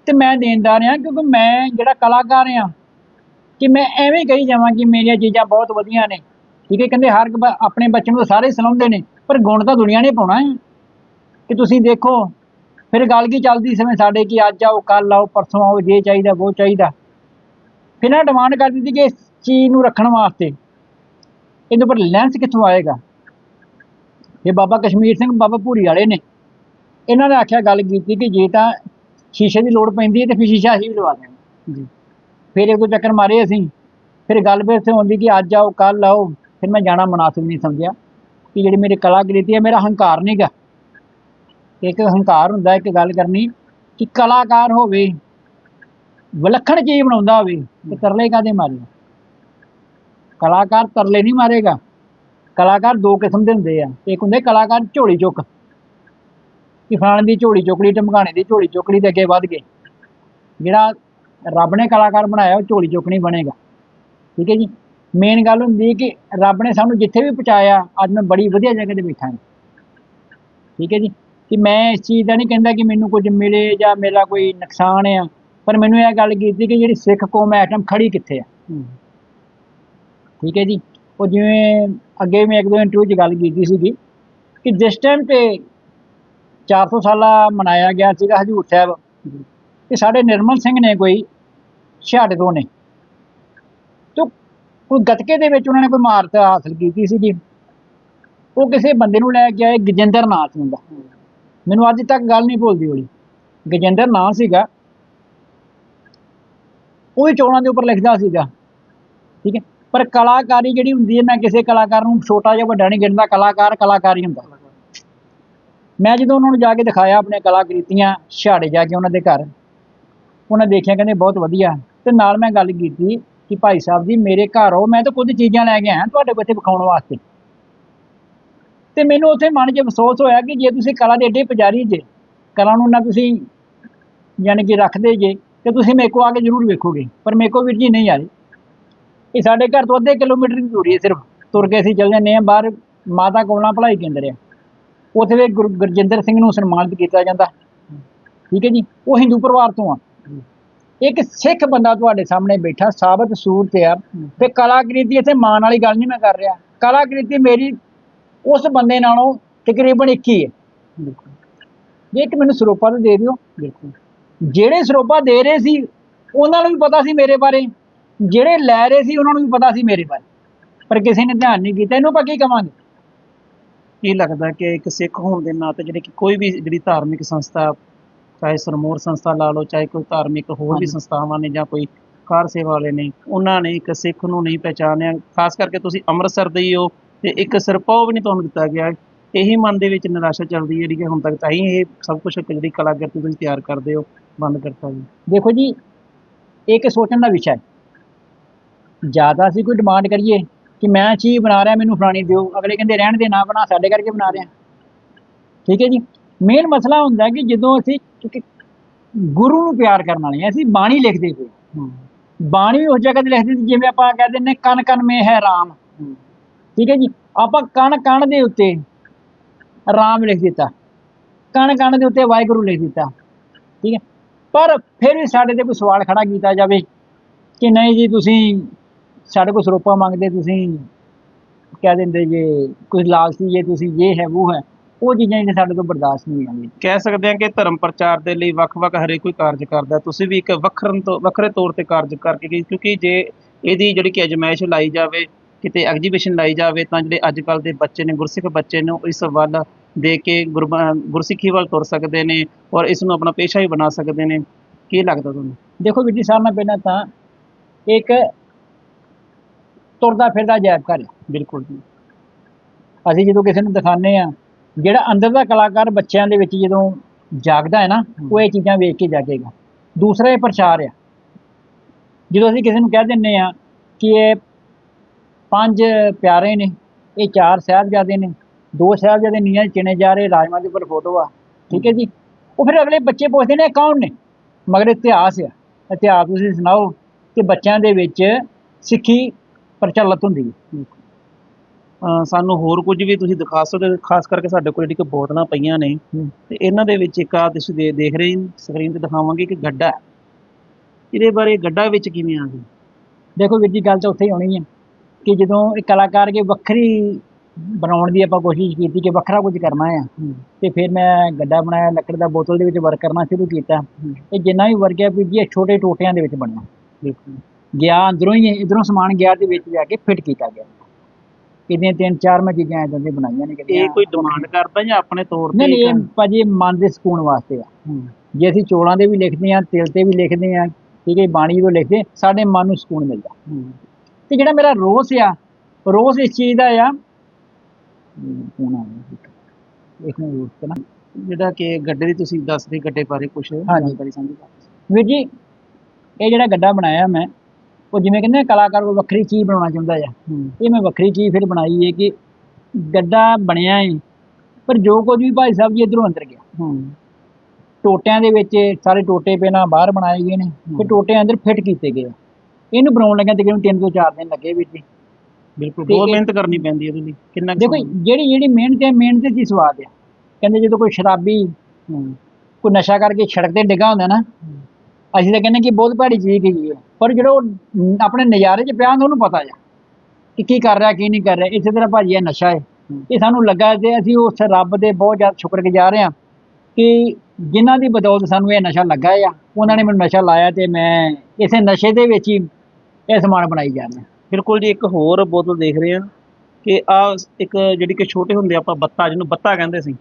ਤੇ ਮੈਂ ਦੇਣਦਾਰ ਆ ਕਿਉਂਕਿ ਮੈਂ ਜਿਹੜਾ ਕਲਾਕਾਰ ਆ ਕਿ ਮੈਂ ਐਵੇਂ ਕਹੀ ਜਾਵਾਂ ਕਿ ਮੇਰੀਆਂ ਚੀਜ਼ਾਂ ਬਹੁਤ ਵਧੀਆ ਨੇ। ਠੀਕ ਹੈ ਕਹਿੰਦੇ ਹਰ ਆਪਣੇ ਬੱਚੇ ਨੂੰ ਸਾਰੇ ਸਲਾਉਂਦੇ ਨੇ ਪਰ ਗੁਣ ਤਾਂ ਦੁਨੀਆ ਨੇ ਪਾਉਣਾ ਹੈ। ਕਿ ਤੁਸੀਂ ਦੇਖੋ ਫਿਰ ਗੱਲ ਕੀ ਚੱਲਦੀ ਸਮੇਂ ਸਾਡੇ ਕਿ ਅੱਜ ਆਓ ਕੱਲ ਆਓ ਪਰਸੋਂ ਆਓ ਜੇ ਚਾਹੀਦਾ ਉਹ ਚਾਹੀਦਾ। ਫਿਰ ਨਾ ਡਿਮਾਂਡ ਕਰ ਦਿੱਤੀ ਕਿ ਇਸ ਚੀਜ਼ ਨੂੰ ਰੱਖਣ ਵਾਸਤੇ। ਇਹਦੇ ਉੱਪਰ ਲੈਂਸ ਕਿੱਥੋਂ ਆਏਗਾ? ਇਹ ਬਾਬਾ ਕਸ਼ਮੀਰ ਸਿੰਘ ਬਾਬਾ ਭੂਰੀ ਵਾਲੇ ਨੇ। ਇਹਨਾਂ ਨੇ ਆਖਿਆ ਗੱਲ ਕੀਤੀ ਕਿ ਜੇ ਤਾਂ ਸ਼ੀਸ਼ੇ ਦੀ ਲੋੜ ਪੈਂਦੀ ਹੈ ਤੇ ਫਿਰ ਸ਼ੀਸ਼ਾ ਅਸੀਂ ਵੀ ਲਵਾ ਦੇਣਾ। ਜੀ। ਫਿਰ ਇੱਕ ਦੋ ਚੱਕਰ ਮਾਰੇ ਅਸੀਂ। ਫਿਰ ਗੱਲ ਫਿਰ ਇੱਥੇ ਹੁੰਦੀ ਕਿ ਅੱਜ ਆਓ ਕੱਲ ਆਓ। ਫਿਰ ਮੈਂ ਜਾਣਾ ਮੁਨਾਸਿਬ ਨਹੀਂ ਸਮਝਿਆ ਕਿ ਜਿਹੜੀ ਮੇਰੀ ਕਲਾਕ੍ਰਿਤੀ ਹੈ ਮੇਰਾ ਹੰਕਾਰ ਨਹੀਂਗਾ ਇੱਕ ਹੰਕਾਰ ਹੁੰਦਾ ਇੱਕ ਗੱਲ ਕਰਨੀ ਕਿ ਕਲਾਕਾਰ ਹੋਵੇ ਵਿਲੱਖਣ ਚੀਜ਼ ਬਣਾਉਂਦਾ ਹੋਵੇ ਤੇ ਤਰਲੇ ਕਾਦੇ ਮਾਰੇਗਾ? ਕਲਾਕਾਰ ਤਰਲੇ ਨਹੀਂ ਮਾਰੇਗਾ। ਕਲਾਕਾਰ ਦੋ ਕਿਸਮ ਦੇ ਹੁੰਦੇ ਆ। ਇੱਕ ਹੁੰਦੇ ਕਲਾਕਾਰ ਝੋਲੀ ਚੁੱਕ। ਕਿ ਫਲਾਣੇ ਦੀ ਝੋਲੀ ਚੁੱਕਲੀ ਢਮਕਾਣੇ ਦੀ ਝੋਲੀ ਚੁੱਕਲੀ ਦੇ ਅੱਗੇ ਵੱਧ ਗਏ। ਜਿਹੜਾ ਰੱਬ ਨੇ ਕਲਾਕਾਰ ਬਣਾਇਆ ਉਹ ਝੋਲੀ ਚੁੱਕਣੀ ਬਣੇਗਾ। ਠੀਕ ਹੈ ਜੀ? ਮੇਨ ਗੱਲ ਹੁੰਦੀ ਹੈ ਕਿ ਰੱਬ ਨੇ ਸਾਨੂੰ ਜਿੱਥੇ ਵੀ ਪਹੁੰਚਾਇਆ ਅੱਜ ਮੈਂ ਬੜੀ ਵਧੀਆ ਜਗ੍ਹਾ ਤੇ ਬੈਠਾ ਹਾਂ। ਠੀਕ ਹੈ ਜੀ? ਕਿ ਮੈਂ ਇਸ ਚੀਜ਼ ਦਾ ਨਹੀਂ ਕਹਿੰਦਾ ਕਿ ਮੈਨੂੰ ਕੁਝ ਮਿਲੇ ਜਾਂ ਮੇਰਾ ਕੋਈ ਨੁਕਸਾਨ ਆ ਪਰ ਮੈਨੂੰ ਇਹ ਗੱਲ ਕੀਤੀ ਕਿ ਜਿਹੜੀ ਸਿੱਖ ਕੌਮ ਟਾਈਮ ਖੜੀ ਕਿੱਥੇ ਆ? ਠੀਕ ਹੈ ਜੀ? ਉਹ ਜਿਵੇਂ ਅੱਗੇ ਮੈਂ ਇੱਕ ਦੋ ਇੰਟਰਵਿਊ 'ਚ ਗੱਲ ਕੀਤੀ ਸੀਗੀ ਕਿ ਜਿਸ ਟਾਈਮ ਤੇ 400 ਸਾਲਾ ਮਨਾਇਆ ਗਿਆ ਸੀਗਾ ਹਜੂਰ ਸਾਹਿਬ ਤੇ ਸਾਡੇ ਨਿਰਮਲ ਸਿੰਘ ਨੇ ਕੋਈ ਛਾੜੇ ਤੋਂ ਨੇ ਤੋ ਕੋਈ ਗਤਕੇ ਦੇ ਵਿੱਚ ਉਹਨਾਂ ਨੇ ਕੋਈ ਮਾਰਤ ਹਾਸਲ ਕੀਤੀ ਸੀਗੀ। ਉਹ ਕਿਸੇ ਬੰਦੇ ਨੂੰ ਲੈ ਕੇ ਆਏ ਗਜਿੰਦਰ ਨਾਥ ਹੁੰਦਾ ਮੈਨੂੰ ਅੱਜ ਤੱਕ ਗੱਲ ਨਹੀਂ ਭੁੱਲਦੀ ਉਹਦੀ ਗਜਿੰਦਰ ਨਾਂ ਸੀਗਾ। ਉਹ ਵੀ ਚੋਣਾਂ ਦੇ ਉੱਪਰ ਲਿਖਦਾ ਸੀਗਾ। ਠੀਕ ਹੈ। ਪਰ ਕਲਾਕਾਰੀ ਜਿਹੜੀ ਹੁੰਦੀ ਹੈ, ਮੈਂ ਕਿਸੇ ਕਲਾਕਾਰ ਨੂੰ ਛੋਟਾ ਜਿਹਾ ਵੱਡਾ ਨਹੀਂ ਗਿਣਦਾ, ਕਲਾਕਾਰ ਕਲਾਕਾਰੀ ਹੁੰਦਾ। ਮੈਂ ਜਦੋਂ ਉਹਨਾਂ ਨੂੰ ਜਾ ਕੇ ਦਿਖਾਇਆ ਆਪਣੀਆਂ ਕਲਾਕ੍ਰਿਤੀਆਂ ਛਾੜੇ ਜਾ ਕੇ ਉਹਨਾਂ ਦੇ ਘਰ, ਉਹਨਾਂ ਦੇਖਿਆ ਕਹਿੰਦੇ ਬਹੁਤ ਵਧੀਆ। ਤੇ ਨਾਲ ਮੈਂ ਗੱਲ ਕੀਤੀ ਕਿ ਭਾਈ ਸਾਹਿਬ ਜੀ, ਮੇਰੇ ਘਰ ਆਓ, ਮੈਂ ਤਾਂ ਕੁਝ ਚੀਜ਼ਾਂ ਲੈ ਕੇ ਆਇਆ ਤੁਹਾਡੇ ਕੋਲ ਇੱਥੇ ਵਿਖਾਉਣ ਵਾਸਤੇ। ਤੇ ਮੈਨੂੰ ਉੱਥੇ ਮਨ 'ਚ ਅਫਸੋਸ ਹੋਇਆ ਕਿ ਜੇ ਤੁਸੀਂ ਕਲਾ ਦੇ ਏਡੇ ਪੁਜਾਰੀ ਜੇ, ਕਲਾ ਨੂੰ ਨਾ ਤੁਸੀਂ ਯਾਨੀ ਕਿ ਰੱਖਦੇ ਜੇ, ਤੇ ਤੁਸੀਂ ਮੇਰੇ ਕੋਲ ਆ ਕੇ ਜ਼ਰੂਰ ਵੇਖੋਗੇ। ਪਰ ਮੇਰੇ ਕੋਲ ਵੀਰ ਜੀ ਨਹੀਂ ਆਏ। ਇਹ ਸਾਡੇ ਘਰ ਤੋਂ ਅੱਧੇ ਕਿਲੋਮੀਟਰ ਦੀ ਦੂਰੀ ਹੈ ਸਿਰਫ। ਤੁਰ ਕੇ ਅਸੀਂ ਚੱਲ ਜਾਂਦੇ ਹਾਂ ਬਾਹਰ ਮਾਤਾ ਕੋਲਾਂ ਭਲਾਈ ਕੇਂਦਰ ਆ ਉੱਥੇ ਵੀ ਗੁਰ ਗੁਰਜਿੰਦਰ ਸਿੰਘ ਨੂੰ ਸਨਮਾਨਿਤ ਕੀਤਾ ਜਾਂਦਾ। ਠੀਕ ਹੈ ਜੀ ਉਹ ਹਿੰਦੂ ਪਰਿਵਾਰ ਤੋਂ ਆ। ਇੱਕ ਸਿੱਖ ਬੰਦਾ ਤੁਹਾਡੇ ਸਾਹਮਣੇ ਬੈਠਾ ਸਾਬਤ ਸੂਰਤ ਆ। ਤੇ ਕਲਾਕ੍ਰਿਤੀ ਇੱਥੇ ਮਾਣ ਵਾਲੀ ਗੱਲ ਨਹੀਂ ਮੈਂ ਕਰ ਰਿਹਾ। ਕਲਾਕ੍ਰਿਤੀ ਮੇਰੀ ਉਸ ਬੰਦੇ ਨਾਲੋਂ ਤਕਰੀਬਨ ਇੱਕ ਹੀ ਹੈ। ਜੇ ਇੱਕ ਮੈਨੂੰ ਸਰੋਪਾ ਤਾਂ ਦੇ ਦਿਓ। ਬਿਲਕੁਲ। ਜਿਹੜੇ ਸਰੋਪਾ ਦੇ ਰਹੇ ਸੀ ਉਹਨਾਂ ਨੂੰ ਵੀ ਪਤਾ ਸੀ ਮੇਰੇ ਬਾਰੇ। ਜਿਹੜੇ ਲੈ ਰਹੇ ਸੀ ਉਹਨਾਂ ਨੂੰ ਵੀ ਪਤਾ ਸੀ ਮੇਰੇ ਬਾਰੇ। ਪਰ ਕਿਸੇ ਨੇ ਧਿਆਨ ਨਹੀਂ ਕੀਤਾ ਇਹਨੂੰ ਆਪਾਂ ਕੀ ਕਵਾਂਗੇ? ਕੀ ਲੱਗਦਾ ਕਿ ਇੱਕ ਸਿੱਖ ਹੋਣ ਦੇ ਨਾਤੇ ਜਿਹੜੀ ਕਿ ਕੋਈ ਵੀ ਜਿਹੜੀ ਧਾਰਮਿਕ ਸੰਸਥਾ ਚਾਹੇ ਸਰਮੋਰ ਸੰਸਥਾ ਲਾ ਲਓ ਚਾਹੇ ਕੋਈ ਧਾਰਮਿਕ ਹੋਰ ਵੀ। ਸੰਸਥਾਵਾਂ ਨੇ ਜਾਂ ਕੋਈ ਕਾਰ ਸੇਵਾ ਵਾਲੇ ਨੇ ਉਹਨਾਂ ਨੇ ਇੱਕ ਸਿੱਖ ਨੂੰ ਨਹੀਂ ਪਹਿਚਾਨਿਆ ਖਾਸ ਕਰਕੇ ਤੁਸੀਂ ਅੰਮ੍ਰਿਤਸਰ ਦੇ ਹੀ ਹੋ ਤੇ ਇੱਕ ਸਿਰਪਾਓ ਵੀ ਨਹੀਂ ਤੁਹਾਨੂੰ ਦਿੱਤਾ ਗਿਆ। ਇਹੀ ਮਨ ਦੇ ਵਿੱਚ ਨਿਰਾਸ਼ਾ ਚੱਲਦੀ ਹੈ ਜਿਹੜੀ ਕਿ ਹੁਣ ਤੱਕ ਤਾਂ ਹੀ ਇਹ ਸਭ ਕੁਝ ਜਿਹੜੀ ਕਲਾਕ੍ਰਿਤੀ ਤੁਸੀਂ ਤਿਆਰ ਕਰਦੇ ਹੋ ਬੰਦ ਕਰਤਾ ਜੀ। ਦੇਖੋ ਜੀ ਇਹ ਇੱਕ ਸੋਚਣ ਦਾ ਵਿਸ਼ਾ ਹੈ। ਜ਼ਿਆਦਾ ਅਸੀਂ ਕੋਈ ਡਿਮਾਂਡ ਕਰੀਏ ਕਿ ਮੈਂ ਚੀਜ਼ ਬਣਾ ਰਿਹਾ ਮੈਨੂੰ ਫਲਾਣੀ ਦਿਓ ਅਗਲੇ ਕਹਿੰਦੇ ਰਹਿਣ ਦੇ ਨਾ ਬਣਾ ਸਾਡੇ ਕਰਕੇ ਬਣਾ ਰਿਹਾ। ਠੀਕ ਹੈ ਜੀ? ਮੇਨ ਮਸਲਾ ਹੁੰਦਾ ਕਿ ਜਦੋਂ ਅਸੀਂ ਗੁਰੂ ਨੂੰ ਪਿਆਰ ਕਰਨ ਵਾਲੇ ਹਾਂ ਅਸੀਂ ਬਾਣੀ ਲਿਖਦੇ ਪਏ ਬਾਣੀ ਵੀ ਉਸ ਜਗ੍ਹਾ ਤੇ ਲਿਖਦੇ ਸੀ ਜਿਵੇਂ ਆਪਾਂ ਕਹਿ ਦਿੰਦੇ ਕਨ ਕਨ ਮੇ ਹੈ ਰਾਮ। ਠੀਕ ਹੈ ਜੀ? ਆਪਾਂ ਕਣ ਕਣ ਦੇ ਉੱਤੇ ਰਾਮ ਲਿਖ ਦਿੱਤਾ। ਕਣ ਕਣ ਦੇ ਉੱਤੇ ਵਾਹਿਗੁਰੂ ਲਿਖ ਦਿੱਤਾ। ਠੀਕ ਹੈ? ਪਰ ਫਿਰ ਵੀ ਸਾਡੇ ਤੇ ਕੋਈ ਸਵਾਲ ਖੜਾ ਕੀਤਾ ਜਾਵੇ ਕਿ ਨਹੀਂ ਜੀ ਤੁਸੀਂ ਸਾਡੇ ਕੋਲ ਸਰੋਪਾ ਮੰਗਦੇ ਤੁਸੀਂ ਕਹਿ ਦਿੰਦੇ ਜੇ ਕੁਝ ਲਾਲਚੀ ਜੇ ਤੁਸੀਂ ਇਹ ਹੈ ਉਹ ਹੈ ਉਹ ਚੀਜ਼ਾਂ ਜਿਹੜੇ ਸਾਡੇ ਤੋਂ ਬਰਦਾਸ਼ਤ ਨਹੀਂ ਆਉਂਦੀਆਂ ਕਹਿ ਸਕਦੇ ਹਾਂ ਕਿ ਧਰਮ ਪ੍ਰਚਾਰ ਦੇ ਲਈ ਵੱਖ-ਵੱਖ ਹਰੇਕ ਕੋਈ ਕਾਰਜ ਕਰਦਾ ਹੈ। ਤੁਸੀਂ ਵੀ ਇੱਕ ਵੱਖਰਨ ਤੋਂ ਵੱਖਰੇ ਤੌਰ ਤੇ ਕਾਰਜ ਕਰਕੇ ਗਏ ਕਿਉਂਕਿ ਜੇ ਇਹਦੀ ਜਿਹੜੀ ਕਿ ਅਜਮਾਇਸ਼ ਲਾਈ ਜਾਵੇ ਕਿਤੇ ਐਗਜੀਬਿਸ਼ਨ ਲਾਈ ਜਾਵੇ ਤਾਂ ਜਿਹੜੇ ਅੱਜ ਕੱਲ ਦੇ ਬੱਚੇ ਨੇ ਗੁਰਸਿੱਖ ਬੱਚੇ ਨੇ ਉਹ ਇਸ ਵੱਲ ਦੇ ਕੇ ਗੁਰਸਿੱਖੀ ਵੱਲ ਤੁਰ ਸਕਦੇ ਨੇ ਔਰ ਇਸ ਨੂੰ ਆਪਣਾ ਪੇਸ਼ਾ ਵੀ ਬਣਾ ਸਕਦੇ ਨੇ। ਕੀ ਲੱਗਦਾ ਤੁਹਾਨੂੰ? ਦੇਖੋ ਵੀਰ ਜੀ ਸਾਰਿਆਂ ਨਾਲ ਪਹਿਲਾਂ ਤਾਂ ਇੱਕ ਤੁਰਦਾ ਫਿਰਦਾ ਅਜਾਇਬ ਘਰ ਹੈ, ਬਿਲਕੁਲ ਜੀ। ਅਸੀਂ ਜਦੋਂ ਕਿਸੇ ਨੂੰ ਦਿਖਾਉਂਦੇ ਆ ਜਿਹੜਾ ਅੰਦਰ ਦਾ ਕਲਾਕਾਰ ਬੱਚਿਆਂ ਦੇ ਵਿੱਚ ਜਦੋਂ ਜਾਗਦਾ ਹੈ ਨਾ, ਉਹ ਇਹ ਚੀਜ਼ਾਂ ਵੇਖ ਕੇ ਜਾਗੇਗਾ। ਦੂਸਰਾ ਇਹ ਪ੍ਰਚਾਰ ਆ ਜਦੋਂ ਅਸੀਂ ਕਿਸੇ ਨੂੰ ਕਹਿ ਦਿੰਨੇ ਆ ਕਿ ਇਹ ਪੰਜ ਪਿਆਰੇ ਨੇ, ਇਹ ਚਾਰ ਸਾਹਿਬਜ਼ਾਦੇ ਨੇ, ਦੋ ਸਾਹਿਬਜ਼ਾਦੇ ਨੀਆਂ 'ਚ ਚਿਣੇ ਜਾ ਰਹੇ, ਰਾਜਮਾਂ ਦੇ ਉੱਪਰ ਫੋਟੋ ਆ, ਠੀਕ ਹੈ ਜੀ? ਉਹ ਫਿਰ ਅਗਲੇ ਬੱਚੇ ਪੁੱਛਦੇ ਨੇ ਇਹ ਕੌਣ ਨੇ? ਮਗਰ ਇਤਿਹਾਸ ਆ ਇਤਿਹਾਸ ਤੁਸੀਂ ਸੁਣਾਓ ਕਿ ਬੱਚਿਆਂ ਦੇ ਵਿੱਚ ਸਿੱਖੀ ਪ੍ਰਚਲਿਤ ਹੁੰਦੀ ਹੈ। ਸਾਨੂੰ ਹੋਰ ਕੁਝ ਵੀ ਤੁਸੀਂ ਦਿਖਾ ਸਕਦੇ ਖਾਸ ਕਰਕੇ ਸਾਡੇ ਕੋਲ ਜਿਹੜੀ ਕਿ ਬੋਤਲਾਂ ਪਈਆਂ ਨੇ। ਤੇ ਇਹਨਾਂ ਦੇ ਵਿੱਚ ਇੱਕ ਆ ਤੁਸੀਂ ਦੇ- ਦੇਖ ਰਹੇ ਸਕਰੀਨ ਤੇ ਦਿਖਾਵਾਂਗੇ ਕਿ ਗੱਡਾ। ਇਹਦੇ ਬਾਰੇ ਗੱਡਾ ਵਿੱਚ ਕਿਵੇਂ ਆ ਗਈ? ਦੇਖੋ ਵੀਰ ਜੀ ਗੱਲ ਤਾਂ ਉੱਥੇ ਹੀ ਹੋਣੀ ਹੈ ਕਿ ਜਦੋਂ ਇੱਕ ਕਲਾਕਾਰ ਕੇ ਵੱਖਰੀ ਬਣਾਉਣ ਦੀ ਆਪਾਂ ਕੋਸ਼ਿਸ਼ ਕੀਤੀ ਕਿ ਵੱਖਰਾ ਕੁਝ ਕਰਨਾ ਆ ਤੇ ਫਿਰ ਮੈਂ ਗੱਡਾ ਬਣਾਇਆ ਲੱਕੜ ਦਾ ਬੋਤਲ ਦੇ ਵਿੱਚ ਵਰਕ ਕਰਨਾ ਸ਼ੁਰੂ ਕੀਤਾ ਇਹ ਜਿੰਨਾ ਵੀ ਵਰਕ ਹੈ ਵੀ ਜੀ ਇਹ ਛੋਟੇ ਟੋਟਿਆਂ ਦੇ ਵਿੱਚ ਬਣਨਾ। ਬਿਲਕੁਲ। ਗਿਆ ਅੰਦਰੋਂ ਹੀ ਇਧਰੋਂ ਸਮਾਨ ਗਿਆ ਤੇ ਵਿੱਚ ਜਾ ਕੇ ਫਿੱਟ ਕੀਤਾ ਗਿਆ। ਇਹਦੀਆਂ ਤਿੰਨ ਚਾਰ ਮੈਂ ਚੀਜ਼ਾਂ ਇਦਾਂ ਦੀਆਂ ਬਣਾਈਆਂ ਨੇ ਇਹ ਕੋਈ ਡਿਮਾਂਡ ਕਰਦਾ ਜਾਂ ਆਪਣੇ ਤੌਰ ਤੇ ਨਹੀਂ ਨਹੀਂ ਇਹ ਭਾਜੀ ਮਨ ਦੇ ਸਕੂਨ ਵਾਸਤੇ ਆ। ਜੇ ਅਸੀਂ ਚੋਲਾਂ ਦੇ ਵੀ ਲਿਖਦੇ ਆ ਤਿਲ ਤੇ ਵੀ ਲਿਖਦੇ ਆ ਠੀਕ ਹੈ ਬਾਣੀ ਤੋਂ ਲਿਖਦੇ ਸਾਡੇ ਮਨ ਨੂੰ ਸਕੂਨ ਮਿਲਦਾ। ਤੇ ਜਿਹੜਾ ਮੇਰਾ ਰੋਸ ਆ ਰੋਸ ਇਸ ਚੀਜ਼ ਦਾ ਆ ਇੱਕ ਰੋਸ ਜਿਹੜਾ ਕਿ ਗੱਡੇ ਦੀ ਤੁਸੀਂ ਦੱਸਦੇ ਗੱਡੇ ਬਾਰੇ ਕੁਝ ਹਾਂਜੀ। ਜਾਣਕਾਰੀ ਸਾਂਝੀ ਕਰ ਵੀਰ ਜੀ ਇਹ ਜਿਹੜਾ ਗੱਡਾ ਬਣਾਇਆ ਮੈਂ ਉਹ ਜਿਵੇਂ ਕਹਿੰਦੇ ਕਲਾਕਾਰ ਕੋਈ ਵੱਖਰੀ ਚੀਜ਼ ਬਣਾਉਣਾ ਚਾਹੁੰਦਾ ਆ। ਹੂੰ। ਇਹ ਮੈਂ ਵੱਖਰੀ ਚੀਜ਼ ਫਿਰ ਬਣਾਈ ਹੈ ਕਿ ਗੱਡਾ ਬਣਿਆ ਹੈ ਪਰ ਜੋ ਕੁਝ ਵੀ ਭਾਈ ਸਾਹਿਬ ਜੀ ਇਧਰੋਂ ਅੰਦਰ ਗਿਆ। ਹੂੰ। ਟੋਟਿਆਂ ਦੇ ਵਿੱਚ ਸਾਰੇ ਟੋਟੇ ਪਹਿਲਾਂ ਬਾਹਰ ਬਣਾਏ ਗਏ ਨੇ ਤੇ ਟੋਟੇ ਅੰਦਰ ਫਿੱਟ ਕੀਤੇ ਗਏ। ਇਹਨੂੰ ਬਣਾਉਣ ਲੱਗਿਆ ਤਕਰੀਬਨ 3 ਤੋਂ 4 ਦਿਨ ਲੱਗੇ ਵਿੱਚ ਹੀ। ਬਿਲਕੁਲ ਬਹੁਤ ਮਿਹਨਤ ਕਰਨੀ ਪੈਂਦੀ ਹੈ ਉਹਦੇ ਲਈ। ਕਿੰਨਾ ਦੇਖੋ? ਜਿਹੜੀ ਜਿਹੜੀ ਮਿਹਨਤ ਹੈ ਮਿਹਨਤ ਹੀ ਸਵਾਦ ਆ ਕਹਿੰਦੇ ਜਦੋਂ ਕੋਈ ਸ਼ਰਾਬੀ ਹੂੰ। ਕੋਈ ਨਸ਼ਾ ਕਰਕੇ ਸੜਕ ਤੇ ਡਿੱਗਾ ਹੁੰਦਾ ਨਾ ਅਸੀਂ ਤਾਂ ਕਹਿੰਦੇ ਕਿ ਬਹੁਤ ਭੈੜੀ ਚੀਜ਼ ਹੈਗੀ ਹੈ। ਪਰ ਜਿਹੜਾ ਉਹ ਆਪਣੇ ਨਜ਼ਾਰੇ 'ਚ ਪਿਆ ਹੁੰਦਾ ਉਹਨੂੰ ਪਤਾ ਆ ਕਿ ਕੀ ਕਰ ਰਿਹਾ ਕੀ ਨਹੀਂ ਕਰ ਰਿਹਾ। ਇਸੇ ਤਰ੍ਹਾਂ ਭਾਜੀ ਇਹ ਨਸ਼ਾ ਹੈ। ਇਹ ਸਾਨੂੰ ਲੱਗਾ ਤੇ ਅਸੀਂ ਉਸ ਰੱਬ ਦੇ ਬਹੁਤ ਜ਼ਿਆਦਾ ਸ਼ੁਕਰਗੁਜ਼ਾਰ ਹਾਂ ਕਿ ਜਿਨ੍ਹਾਂ ਦੀ ਬਦੌਲਤ ਸਾਨੂੰ ਇਹ ਨਸ਼ਾ ਲੱਗਾ ਆ ਉਹਨਾਂ ਨੇ ਮੈਨੂੰ ਨਸ਼ਾ ਲਾਇਆ ਤੇ ਮੈਂ ਇਸੇ ਨਸ਼ੇ ਦੇ ਵਿੱਚ ਹੀ ਇਹ ਸਮਾਨ ਬਣਾਈ ਜਾ ਰਿਹਾ। ਬਿਲਕੁਲ ਜੀ ਇੱਕ ਹੋਰ ਬੋਤਲ ਦੇਖ ਰਹੇ ਹਾਂ ਕਿ ਆ ਇੱਕ ਜਿਹੜੀ ਕਿ ਛੋਟੇ ਹੁੰਦੇ ਆਪਾਂ ਬੱਤਾ ਜਿਹਨੂੰ ਬੱਤਾ ਕਹਿੰਦੇ ਸੀ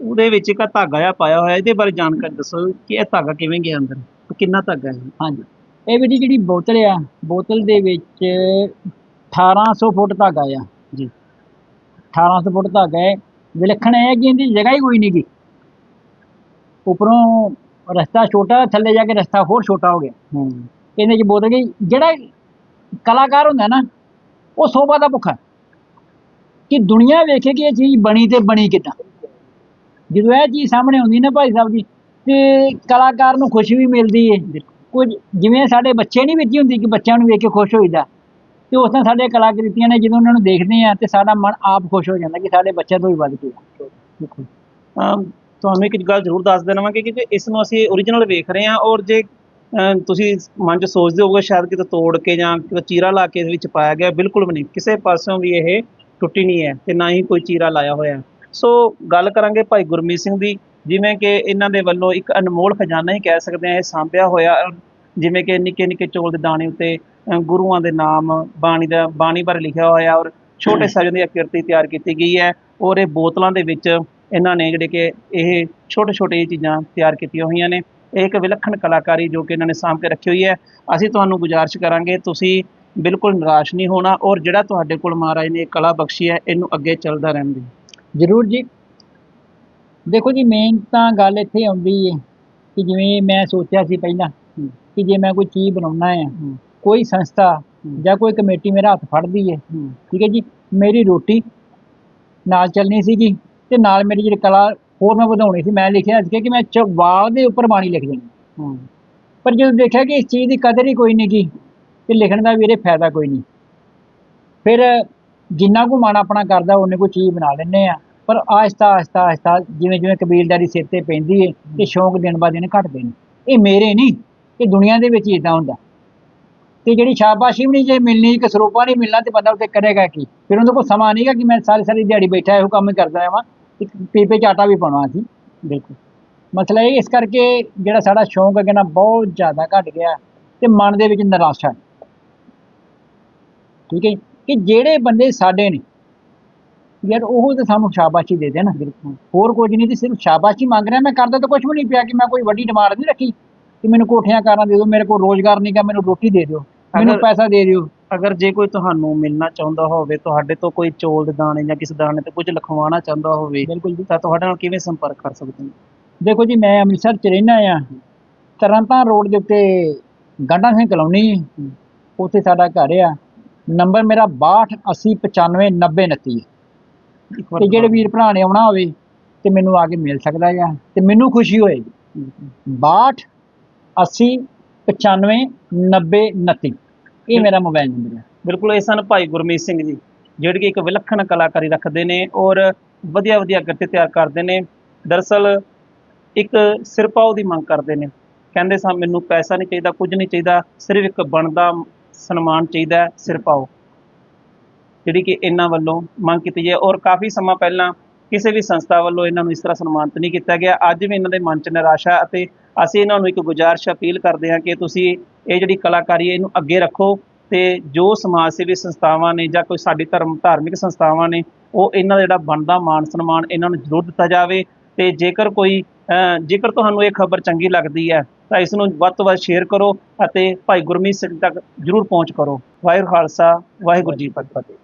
ਉਹਦੇ ਵਿੱਚ ਇੱਕ ਧਾਗਾ ਜਿਹਾ ਪਾਇਆ ਹੋਇਆ ਇਹਦੇ ਬਾਰੇ ਜਾਣਕਾਰੀ ਦੱਸੋ ਕਿ ਇਹ ਧਾਗਾ ਕਿਵੇਂ ਗਿਆ ਅੰਦਰ ਕਿੰਨਾ ਧਾਗਾ ਹੈ? ਹਾਂਜੀ। ਇਹ ਵੀ ਜਿਹੜੀ ਬੋਤਲ ਆ ਬੋਤਲ ਦੇ ਵਿੱਚ 1800 ਫੁੱਟ ਧਾਗਾ ਆ ਜੀ। 1800 ਫੁੱਟ ਧਾਗਾ ਹੈ ਵਿਲੱਖਣ ਹੈ ਕਿ ਇਹਦੀ ਜਗ੍ਹਾ ਹੀ ਕੋਈ ਨਹੀਂ ਗੀ। ਉੱਪਰੋਂ ਰਸਤਾ ਛੋਟਾ ਥੱਲੇ ਜਾ ਕੇ ਰਸਤਾ ਹੋਰ ਛੋਟਾ ਹੋ ਗਿਆ। ਹੂੰ। ਇਹਦੇ ਚ ਬੋਤਲ ਗਈ। ਜਿਹੜਾ ਕਲਾਕਾਰ ਹੁੰਦਾ ਨਾ ਉਹ ਸੋਭਾ ਦਾ ਭੁੱਖਾ। ਕਿ ਦੁਨੀਆ ਵੇਖੇ ਕਿ ਇਹ ਚੀਜ਼ ਬਣੀ ਤੇ ਬਣੀ ਕਿੱਦਾਂ। ਜਦੋਂ ਇਹ ਚੀਜ਼ ਸਾਹਮਣੇ ਆਉਂਦੀ ਨਾ ਭਾਈ ਸਾਹਿਬ ਜੀ ਤੇ ਕਲਾਕਾਰ ਨੂੰ ਖੁਸ਼ੀ ਵੀ ਮਿਲਦੀ ਹੈ ਕੁਝ ਜਿਵੇਂ ਸਾਡੇ ਬੱਚੇ ਨਹੀਂ ਵਿੱਚ ਹੁੰਦੀ ਕਿ ਬੱਚਿਆਂ ਨੂੰ ਵੇਖ ਕੇ ਖੁਸ਼ ਹੋਈਦਾ, ਤੇ ਉਸ ਤਰ੍ਹਾਂ ਸਾਡੇ ਕਲਾਕ੍ਰਿਤੀਆਂ ਨੇ ਜਦੋਂ ਉਹਨਾਂ ਨੂੰ ਦੇਖਦੇ ਆ ਤੇ ਸਾਡਾ ਮਨ ਆਪ ਖੁਸ਼ ਹੋ ਜਾਂਦਾ ਕਿ ਸਾਡੇ ਬੱਚਿਆਂ ਤੋਂ ਵੀ ਵੱਧ ਕੇ ਆ। ਬਿਲਕੁਲ ਅਮ ਤੁਹਾਨੂੰ ਇੱਕ ਗੱਲ ਜ਼ਰੂਰ ਦੱਸ ਦੇਣਾ ਕਿ ਕਿ ਇਸ ਨੂੰ ਅਸੀਂ ਓਰੀਜਨਲ ਵੇਖ ਰਹੇ ਹਾਂ ਔਰ ਜੇ ਤੁਸੀਂ ਮਨ 'ਚ ਸੋਚਦੇ ਹੋਗੇ ਸ਼ਾਇਦ ਕਿਤੇ ਤੋੜ ਕੇ ਜਾਂ ਕਿਤੇ ਚੀਰਾ ਲਾ ਕੇ ਇਸ ਵਿੱਚ ਪਾਇਆ ਗਿਆ, ਬਿਲਕੁਲ ਵੀ ਨਹੀਂ ਕਿਸੇ ਪਾਸੋਂ ਵੀ ਇਹ ਟੁੱਟੀ ਨਹੀਂ ਹੈ ਤੇ ਨਾ ਹੀ ਕੋਈ ਚੀਰਾ ਲਾਇਆ ਹੋਇਆ ਸੋ ਗੱਲ ਕਰਾਂਗੇ ਭਾਈ ਗੁਰਮੀਤ ਸਿੰਘ ਦੀ ਜਿਵੇਂ ਕਿ ਇਹਨਾਂ ਦੇ ਵੱਲੋਂ ਇੱਕ ਅਨਮੋਲ ਖਜ਼ਾਨਾ ਹੀ ਕਹਿ ਸਕਦੇ ਹਾਂ ਇਹ ਸਾਂਭਿਆ ਹੋਇਆ ਜਿਵੇਂ ਕਿ ਨਿੱਕੇ ਨਿੱਕੇ ਚੌਲ ਦੇ ਦਾਣੇ ਉੱਤੇ ਗੁਰੂਆਂ ਦੇ ਨਾਮ ਬਾਣੀ ਦਾ ਬਾਣੀ ਬਾਰੇ ਲਿਖਿਆ ਹੋਇਆ ਔਰ ਛੋਟੇ ਸਾਹਿਬਾਂ ਦੀ ਆਕ੍ਰਿਤੀ ਤਿਆਰ ਕੀਤੀ ਗਈ ਹੈ ਔਰ ਇਹ ਬੋਤਲਾਂ ਦੇ ਵਿੱਚ ਇਹਨਾਂ ਨੇ ਜਿਹੜੇ ਕਿ ਇਹ ਛੋਟੇ ਛੋਟੇ ਚੀਜ਼ਾਂ ਤਿਆਰ ਕੀਤੀਆਂ ਹੋਈਆਂ ਨੇ। ਇਹ ਇੱਕ ਵਿਲੱਖਣ ਕਲਾਕਾਰੀ ਜੋ ਕਿ ਇਹਨਾਂ ਨੇ ਸਾਂਭ ਕੇ ਰੱਖੀ ਹੋਈ ਹੈ। ਅਸੀਂ ਤੁਹਾਨੂੰ ਗੁਜ਼ਾਰਿਸ਼ ਕਰਾਂਗੇ ਤੁਸੀਂ ਬਿਲਕੁਲ ਨਿਰਾਸ਼ ਨਹੀਂ ਹੋਣਾ ਔਰ ਜਿਹੜਾ ਤੁਹਾਡੇ ਕੋਲ ਮਹਾਰਾਜ ਨੇ ਕਲਾ ਬਖਸ਼ੀ ਹੈ ਇਹਨੂੰ ਅੱਗੇ ਚੱਲਦਾ ਰਹਿਣ ਦਿਓ। ਜ਼ਰੂਰ ਜੀ। ਦੇਖੋ ਜੀ ਮੇਨ ਤਾਂ ਗੱਲ ਇੱਥੇ ਆਉਂਦੀ ਹੈ ਕਿ ਜਿਵੇਂ ਮੈਂ ਸੋਚਿਆ ਸੀ ਪਹਿਲਾਂ ਕਿ ਜੇ ਮੈਂ ਕੋਈ ਚੀਜ਼ ਬਣਾਉਣਾ ਹੈ। ਕੋਈ ਸੰਸਥਾ ਜਾਂ ਕੋਈ ਕਮੇਟੀ ਮੇਰਾ ਹੱਥ ਫੜਦੀ ਹੈ। ਠੀਕ ਹੈ ਜੀ ਮੇਰੀ ਰੋਟੀ ਨਾਲ ਚੱਲਣੀ ਸੀਗੀ ਤੇ ਨਾਲ ਮੇਰੀ ਜਿਹੜੀ ਕਲਾ ਹੋਰ ਮੈਂ ਵਧਾਉਣੀ ਸੀ। ਮੈਂ ਲਿਖਿਆ ਸੀ ਕਿ ਮੈਂ ਚਵਾਲ ਦੇ ਉੱਪਰ ਬਾਣੀ ਲਿਖ ਦੇਣੀ। ਪਰ ਜਦੋਂ ਦੇਖਿਆ ਕਿ ਇਸ ਚੀਜ਼ ਦੀ ਕਦਰ ਹੀ ਕੋਈ ਨਹੀਂ ਗੀ ਤੇ ਲਿਖਣ ਦਾ ਵੀਰੇ ਫਾਇਦਾ ਕੋਈ ਨਹੀਂ। ਫਿਰ ਜਿੰਨਾ ਕੁ ਮਨ ਆਪਣਾ ਕਰਦਾ ਉਹਨੇ ਕੋਈ ਚੀਜ਼ ਬਣਾ ਲੈਂਦੇ ਆ। ਪਰ ਆਹਿਸਤਾ ਆਹਿਸਤਾ ਆਹਿਸਤਾ ਜਿਵੇਂ ਜਿਵੇਂ ਕਬੀਲਦਾਰੀ ਸਿਰ ਤੇ ਪੈਂਦੀ ਹੈ ਤੇ ਸ਼ੌਂਕ ਦਿਨ ਬਾ ਦਿਨ ਘਟਦੇ ਨੇ। ਇਹ ਮੇਰੇ ਨਹੀਂ, ਇਹ ਦੁਨੀਆ ਦੇ ਵਿੱਚ ਇਦਾਂ ਹੁੰਦਾ। ਤੇ ਜਿਹੜੀ ਸ਼ਾਬਾਸ਼ੀ ਵੀ ਨਹੀਂ, ਜੇ ਮਿਲਣੀ ਕਿ ਸਰੂਪਾ ਨਹੀਂ ਮਿਲਣਾ ਤੇ ਬੰਦਾ ਉੱਤੇ ਕਰੇਗਾ ਕੀ? ਫਿਰ ਉਹਦੇ ਕੋਲ ਸਮਾਂ ਨਹੀਂਗਾ ਕਿ ਮੈਂ ਸਾਰੀ ਸਾਰੀ ਦਿਹਾੜੀ ਬੈਠਾ ਇਹੋ ਕੰਮ ਕਰਦਾ ਆਵਾਂ ਇੱਕ ਪੀਪੇ ਚਾਟਾ ਵੀ ਪਾਉਣਾ ਸੀ, ਬਿਲਕੁਲ। ਮਸਲਾ ਇਹ ਇਸ ਕਰਕੇ ਜਿਹੜਾ ਸਾਡਾ ਸ਼ੌਂਕ ਹੈ ਨਾ ਬਹੁਤ ਜ਼ਿਆਦਾ ਘਟ ਗਿਆ ਤੇ ਮਨ ਦੇ ਵਿੱਚ ਨਿਰਾਸ਼ਾ। ਹੈ ਠੀਕ ਹੈ ਜੀ? ਕਿ ਜਿਹੜੇ ਬੰਦੇ ਸਾਡੇ ਨੇ ਯਾਰ ਉਹ ਤਾਂ ਸਾਨੂੰ ਸ਼ਾਬਾਸ਼ੀ ਦੇ ਦੇਣ ਹੋਰ ਕੁਝ ਨਹੀਂ ਤੇ ਸਿਰਫ ਸ਼ਾਬਾਸ਼ੀ ਮੰਗ ਰਿਹਾ ਮੈਂ ਕਰਦਾ ਤਾਂ ਕੁਝ ਵੀ ਨਹੀਂ ਪਿਆ ਕਿ ਮੈਂ ਕੋਈ ਵੱਡੀ ਡਿਮਾਂਡ ਨਹੀਂ ਰੱਖੀ ਕਿ ਮੈਨੂੰ ਕੋਠੀਆਂ ਕਾਰਾਂ ਦੇ ਦਿਓ ਮੇਰੇ ਕੋਲ ਰੋਜ਼ਗਾਰ ਨਹੀਂਗਾ ਮੈਨੂੰ ਰੋਟੀ ਦੇ ਦਿਓ ਮੈਨੂੰ ਪੈਸਾ ਦੇ ਦਿਓ। ਅਗਰ ਜੇ ਕੋਈ ਤੁਹਾਨੂੰ ਮਿਲਣਾ ਚਾਹੁੰਦਾ ਹੋਵੇ ਤੁਹਾਡੇ ਤੋਂ ਕੋਈ ਚੌਲ ਦੇ ਦਾਣੇ ਜਾਂ ਕਿਸੇ ਦਾਣੇ ਤੇ ਕੁਝ ਲਿਖਵਾਉਣਾ ਚਾਹੁੰਦਾ ਹੋਵੇ ਬਿਲਕੁਲ ਜੀ। ਤਾਂ ਤੁਹਾਡੇ ਨਾਲ ਕਿਵੇਂ ਸੰਪਰਕ ਕਰ ਸਕਦੇ ਨੇ? ਦੇਖੋ ਜੀ ਮੈਂ ਅੰਮ੍ਰਿਤਸਰ ਚ ਰਹਿਣਾ ਆ। ਤਰਨਤਾਰਨ ਰੋਡ ਦੇ ਉੱਤੇ ਗਾਂਡਾ ਸਿੰਘ ਕਲੋਨੀ ਹੈ। ਉੱਥੇ ਸਾਡਾ ਘਰ ਆ। ਨੰਬਰ ਮੇਰਾ 6280959029 ਇੱਕ ਵਾਰ ਤੇ ਜਿਹੜੇ ਵੀਰ ਭਰਾ ਨੇ ਆਉਣਾ ਹੋਵੇ ਤੇ ਮੈਨੂੰ ਆ ਕੇ ਮਿਲ ਸਕਦਾ ਆ ਤੇ ਮੈਨੂੰ ਖੁਸ਼ੀ ਹੋਏਗੀ 62 80 95 90 29 ਇਹ ਮੇਰਾ ਮੋਬਾਈਲ ਨੰਬਰ ਹੈ। ਬਿਲਕੁਲ ਇਹ ਸਨ ਭਾਈ ਗੁਰਮੀਤ ਸਿੰਘ ਜੀ ਜਿਹੜੇ ਕਿ ਇੱਕ ਵਿਲੱਖਣ ਕਲਾਕਾਰੀ ਰੱਖਦੇ ਨੇ ਔਰ ਵਧੀਆ ਵਧੀਆ ਗੱਤੇ ਤਿਆਰ ਕਰਦੇ ਨੇ। ਦਰਅਸਲ ਇੱਕ ਸਿਰਪਾਓ ਦੀ ਮੰਗ ਕਰਦੇ ਨੇ। ਕਹਿੰਦੇ ਸਾਂ ਮੈਨੂੰ ਪੈਸਾ ਨਹੀਂ ਚਾਹੀਦਾ ਕੁਝ ਨਹੀਂ ਚਾਹੀਦਾ ਸਿਰਫ ਇੱਕ ਬਣਦਾ ਸਨਮਾਨ ਚਾਹੀਦਾ ਹੈ, ਸਿਰਪਾਓ ਜਿਹੜੀ ਕਿ ਇਹਨਾਂ ਵੱਲੋਂ ਮੰਗ ਕੀਤੀ ਜਾਏ ਔਰ ਕਾਫੀ ਸਮਾਂ ਪਹਿਲਾਂ ਕਿਸੇ ਵੀ ਸੰਸਥਾ ਵੱਲੋਂ ਇਹਨਾਂ ਨੂੰ ਇਸ ਤਰ੍ਹਾਂ ਸਨਮਾਨਿਤ ਨਹੀਂ ਕੀਤਾ ਗਿਆ। ਅੱਜ ਵੀ ਇਹਨਾਂ ਦੇ ਮਨ 'ਚ ਨਿਰਾਸ਼ਾ ਅਤੇ ਅਸੀਂ ਇਹਨਾਂ ਨੂੰ ਇੱਕ ਗੁਜ਼ਾਰਿਸ਼ ਅਪੀਲ ਕਰਦੇ ਹਾਂ ਕਿ ਤੁਸੀਂ ਇਹ ਜਿਹੜੀ ਕਲਾਕਾਰੀ ਹੈ ਇਹਨੂੰ ਅੱਗੇ ਰੱਖੋ ਤੇ ਜੋ ਸਮਾਜ ਸੇਵੀ ਸੰਸਥਾਵਾਂ ਨੇ ਜਾਂ ਕੋਈ ਸਾਡੀ ਧਰਮ, ਧਾਰਮਿਕ ਸੰਸਥਾਵਾਂ ਨੇ, ਉਹ ਇਹਨਾਂ ਦਾ ਜਿਹੜਾ ਬਣਦਾ ਮਾਨ ਸਨਮਾਨ ਇਹਨਾਂ ਨੂੰ ਜ਼ਰੂਰ ਦਿੱਤਾ ਜਾਵੇ ਤੇ ਜੇਕਰ ਕੋਈ ਜੇਕਰ ਤੁਹਾਨੂੰ ਇਹ ਖਬਰ ਚੰਗੀ ਲੱਗਦੀ ਹੈ ਤਾਂ ਇਸ ਨੂੰ ਵੱਧ ਤੋਂ ਵੱਧ ਸ਼ੇਅਰ ਕਰੋ ਅਤੇ ਭਾਈ ਗੁਰਮੀਤ ਸਿੰਘ ਤੱਕ ਜ਼ਰੂਰ ਪਹੁੰਚ ਕਰੋ। ਵਾਹਿਗੁਰੂ ਖਾਲਸਾ, ਵਾਹਿਗੁਰੂ ਜੀ ਕੀ ਫਤਿਹ।